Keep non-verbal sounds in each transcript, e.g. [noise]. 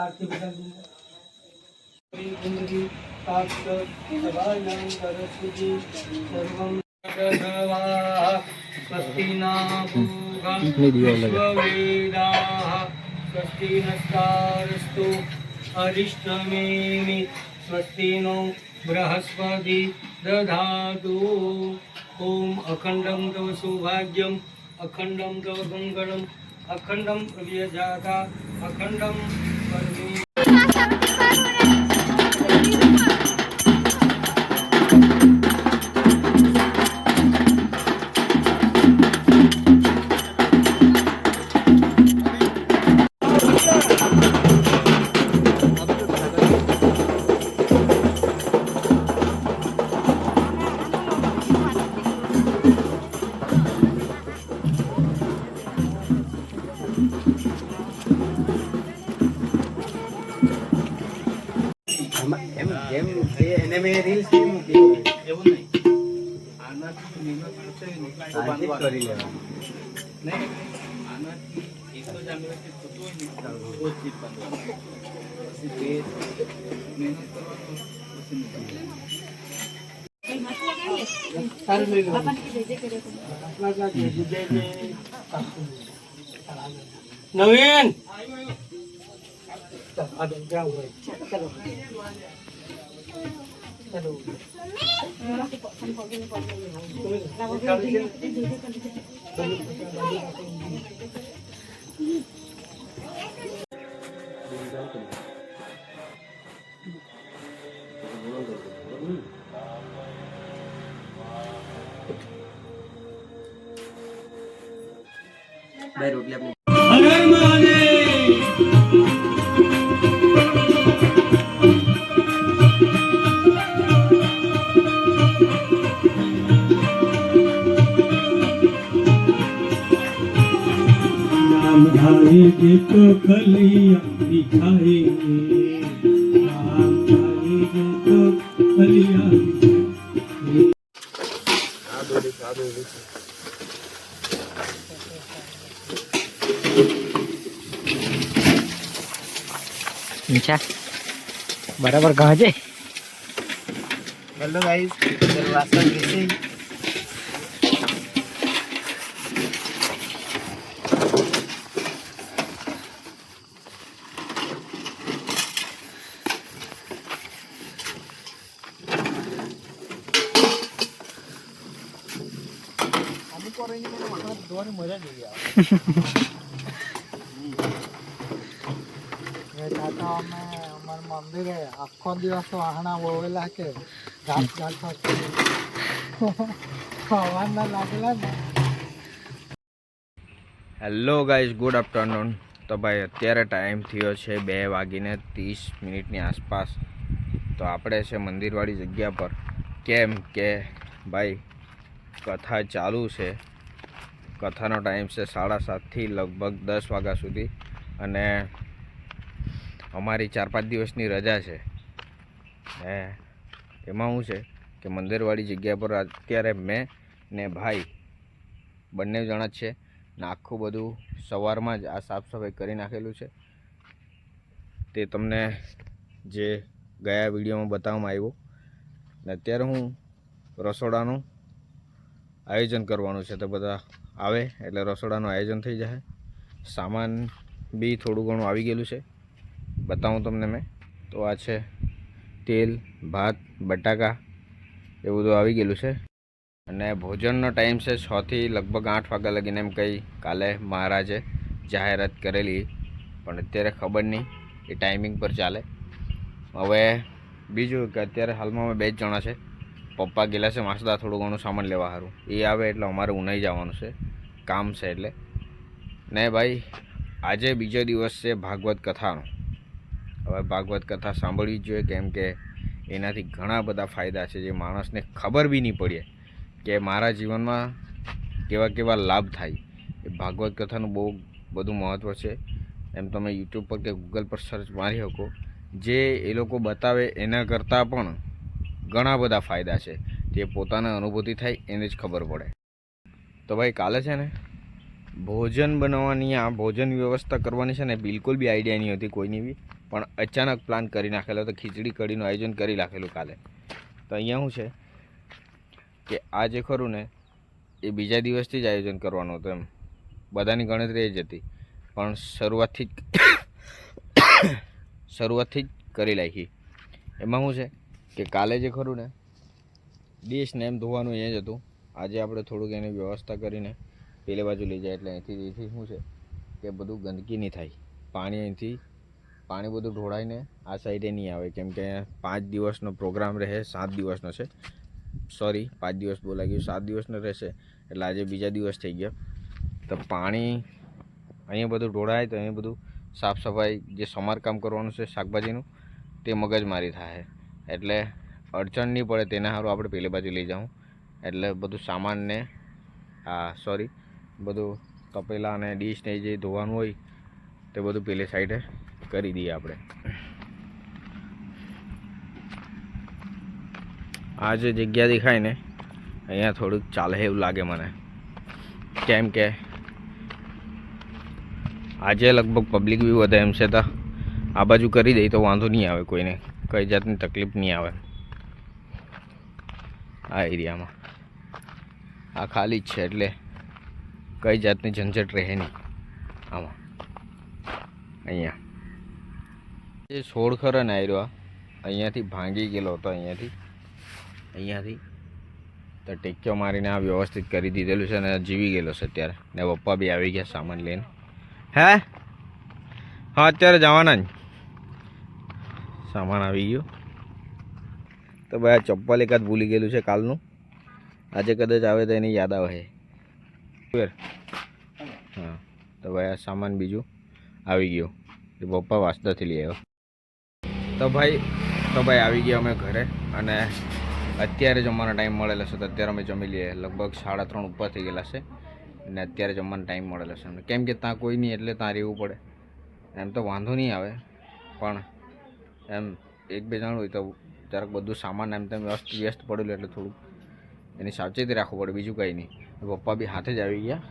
આરતી બધા ગુંદરી તાપ્ત સભાયં સરસ્વતી સર્વં દધવા સ્વસ્તિ ના પૂગા વિશ્વવેદાઃ સ્વસ્તિ નસ્તારસ્તુ અરિષ્ટમેમિ સ્વસ્તિ બૃહસ્પતિ દધાતુ ઓમ અખંડમ તવ સૌભાગ્યમ અખંડમ તવ મંગળમ અખંડમ વ્યજાતા અખંડમ પરમે મૂકી એવું નહીં. આનાથી. કરી લેવાનું. નહીં આનાથી એક જ આંગળીથી થતું હોય ને તો જ જીત પછી બે મહેનત કરવાનું પછી નીકળવાનું. સારું લઈ લો. નવીન! આ જાઓ ભાઈ ચલો ચલો ભાઈ રોટલી આપણી तो कलिया दिखाएंगे राम धारेंगे तो कलिया दिखाएंगे મીઠા મંદિરે આખો દિવસ વાહણા કે ઘાસ ઘાસ લાગેલા ને. હેલો ગાઈઝ ગુડ આફ્ટરનૂન તો ભાઈ અત્યારે ટાઈમ થયો છે બે વાગીને ત્રીસ મિનિટની આસપાસ. તો આપણે છે મંદિરવાળી જગ્યા પર. કેમ કે ભાઈ કથા ચાલુ છે. કથાનો ટાઈમ છે સાડા સાતથી લગભગ દસ વાગ્યા સુધી. અને અમારી ચાર પાંચ દિવસની રજા છે. ને એમાં શું છે કે મંદિરવાળી જગ્યા પર અત્યારે મેં ને ભાઈ બંને જણા જ છે ને આખું બધું સવારમાં જ આ સાફ સફાઈ કરી નાખેલું છે. તે તમને જે ગયા વિડીયોમાં બતાવવામાં આવ્યું. ને અત્યારે હું રસોડાનું આયોજન કરવાનું છે. તો બધા આવે એટલે રસોડાનું આયોજન થઈ જશે. સામાન બી થોડું ઘણું આવી ગયેલું છે. બતાવું તમને મેં. તો આ છે તેલ, ભાત, બટાકા એ બધું આવી ગયેલું છે. અને ભોજનનો ટાઈમ છે છથી લગભગ આઠ વાગ્યા લગીને એમ કંઈ કાલે મહારાજે જાહેરાત કરેલી. પણ અત્યારે ખબર નહીં એ ટાઈમિંગ પર ચાલે. હવે બીજું કે અત્યારે હાલમાં અમે બે જ જણા છે. પપ્પા ગયેલા છે માસદા, થોડું ઘણું સામાન લેવા સારું એ આવે એટલે અમારે ઉનાઈ જવાનું છે. કામ છે એટલે. ને ભાઈ, આજે બીજો દિવસ છે ભાગવત કથાનો. હવે ભાગવત કથા સાંભળવી જ જોઈએ, કેમ કે એનાથી ઘણા બધા ફાયદા છે જે માણસને ખબર બી નહીં પડે કે મારા જીવનમાં કેવા કેવા લાભ થાય. એ ભાગવત કથાનું બહુ બધું મહત્ત્વ છે. એમ તમે યુટ્યુબ પર કે ગૂગલ પર સર્ચ મારી શકો. જે એ લોકો બતાવે એના કરતાં પણ ઘણા બધા ફાયદા છે. તે પોતાના અનુભૂતિ થાય, એને જ ખબર પડે. તો ભાઈ, કાલે છે ને ભોજન બનાવવાની, આ ભોજન વ્યવસ્થા કરવાની છે ને, બિલકુલ બી આઈડિયા નહીં હતી કોઈની બી. પણ અચાનક પ્લાન કરી નાખેલો તો ખીચડી કઢીનું આયોજન કરી નાખેલું કાલે. તો અહીંયા શું છે કે આ જે ખરું ને, એ બીજા દિવસથી જ આયોજન કરવાનું હતું એમ. બધાની ગણતરી એ જ હતી. પણ શરૂઆતથી જ [coughs] શરૂઆતથી જ કરી નાખી એમાં શું છે કે કાલે જે ખરું ને, ડીશ ને એમ ધોવાનું એ જ હતું. આજે આપણે થોડુંક એની વ્યવસ્થા કરીને પેલી બાજુ લઈ જાય એટલે અહીંથી અહીંથી શું છે કે બધું ગંદકી નહીં થાય. પાણી અહીંથી, પાણી બધું ઢોળાઈને આ સાઈડે નહીં આવે. કેમ કે પાંચ દિવસનો પ્રોગ્રામ રહે, સાત દિવસનો છે. સોરી પાંચ દિવસ બોલાઈ ગયું. સાત દિવસનો રહેશે, એટલે આજે બીજા દિવસ થઈ ગયો. તો પાણી અહીંયા બધું ઢોળાય તો અહીંયા બધું સાફ સફાઈ, જે સમારકામ કરવાનું છે શાકભાજીનું, તે મગજમારી થાય. એટલે અડચણ નહીં પડે તેના સારું આપણે પેલી બાજુ લઈ જાઉં. એટલે બધું સામાનને આ સોરી બધું તપેલા અને ડીશને જે ધોવાનું હોય, તે બધું પેલી સાઈડે કરી દઈએ આપણે. આ જે જગ્યા દેખાય ને, અહીંયા થોડુંક ચાલે એવું લાગે મને. કેમ કે આજે લગભગ પબ્લિક બી વધે એમ છે તો આ બાજુ કરી દઈ તો વાંધો નહીં આવે કોઈને. કઈ જાતની તકલીફ નહીં આવે. આ એરિયામાં. આ ખાલી જ છે એટલે કઈ જાતની ઝંઝટ રહે નહીં આમાં. અહીંયા. ખરો ને આવ્યો અહીંયાથી ભાંગી ગયેલો હતો અહીંયાથી. અહીંયાથી તો ટેક્યો મારીને આ વ્યવસ્થિત કરી દીધેલું છે અને જીવી ગયેલો છે અત્યારે. ને પપ્પા બી આવી ગયા સામાન લઈને. હે? હા, અત્યારે જવાના જ. સામાન આવી ગયો. તો ભાઈ આ ચપ્પલ એકાદ ભૂલી ગયેલું છે કાલનું. આજે કદાચ આવે તો એની યાદ આવે. હા. તો ભાઈ આ સામાન બીજું આવી ગયો. એ પપ્પા વાસદાથી લઈ આવ્યો. તો ભાઈ તો ભાઈ આવી ગયા અમે ઘરે અને અત્યારે જમવાનો ટાઈમ મળેલો છે. તો અત્યારે અમે જમી લઈએ. લગભગ સાડા ત્રણ ઉપર થઈ ગયેલા છે. અને અત્યારે જમવાનો ટાઈમ મળેલો છે. કેમ કે ત્યાં કોઈ નહીં એટલે ત્યાં રહેવું પડે. એમ તો વાંધો નહીં આવે. પણ એમ એક બે જણ હોય તો જરાક બધું સામાન એમ તેમ વ્યસ્ત વ્યસ્ત પડેલું એટલે થોડુંક એની સાવચેતી રાખવું પડે, બીજું કંઈ નહીં. પપ્પા બી હાથે જ આવી ગયા.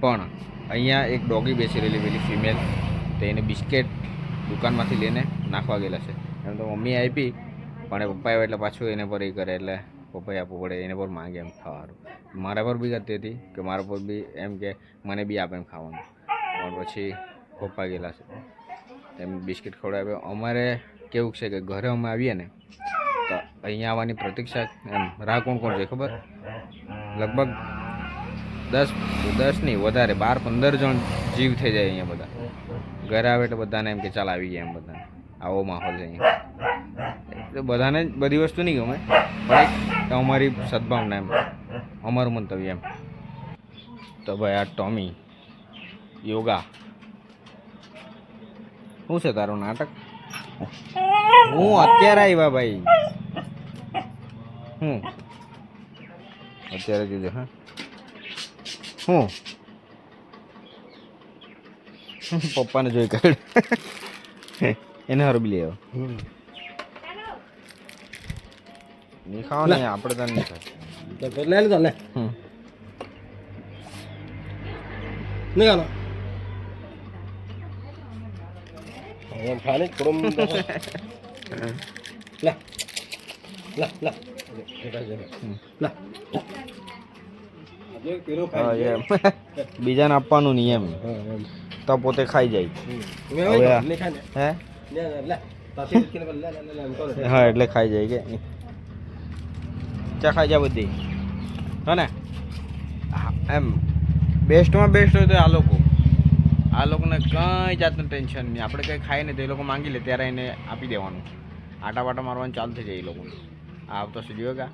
પણ અહીંયા એક ડોગી બેસી રહેલી, પેલી ફિમેલ, તો એને બિસ્કેટ દુકાનમાંથી લઈને નાખવા ગયેલા છે. એમ તો મમ્મી આપી, પણ એ પપ્પા આવ્યા એટલે પાછું એને પર એ કરે એટલે પપ્પાએ આપવું પડે, એને પર માંગે એમ ખાવાનું. મારા પર બી કરતી હતી કે મારા પર બી એમ કે મને બી આપે એમ ખાવાનું. પણ પછી પપ્પા ગયેલા છે. એમ બિસ્કિટ ખવડાવ્યો. અમારે કેવું છે કે ઘરે અમે આવીએ ને, તો અહીંયા આવવાની પ્રતીક્ષા એમ રાહ કોણ કોણ છે ખબર? લગભગ દસ દસ નહીં વધારે, બાર, પંદર જણ જીવ થઈ જાય અહીંયા બધા. ઘરે આવે એટલે બધાને એમ કે ચાલ આવી ગયા એમ બધા આવો માહોલ છે અહીંયા. એટલે બધાને બધી વસ્તુ નહીં ગમે, પણ અમારી સદભાવના એમ, અમારું મંતવ્ય એમ. તો ભાઈ આ ટોમી, યોગા. શું છે તારું નાટક? હું અત્યારે આવ્યા ભાઈ. હું? અત્યારે જોજો હા. હું? પપ્પાને જોઈ કાઢ એને હરબી લઈ આવ્યો નહીં ખાવ ને આપણે તો નહીં ખાવ લે લે લે. નહીં લે લે લે લે પેલો હા, એમ બીજાને આપવાનું નહીં એમ તો પોતે ખાઈ જાય હે હા એટલે ખાઈ જાય કે ચા ખાઈ જાય બધી હા ને એમ બેસ્ટમાં બેસ્ટ હોય તો આ લોકો આ લોકોને કંઈ જાતનું ટેન્શન નહીં. આપણે કંઈ ખાઈએ ને તો એ લોકો માંગી લે, ત્યારે એને આપી દેવાનું. આટા વાટા મારવાનું ચાલુ થઈ જાય એ લોકોને. આવતો સુધી કા?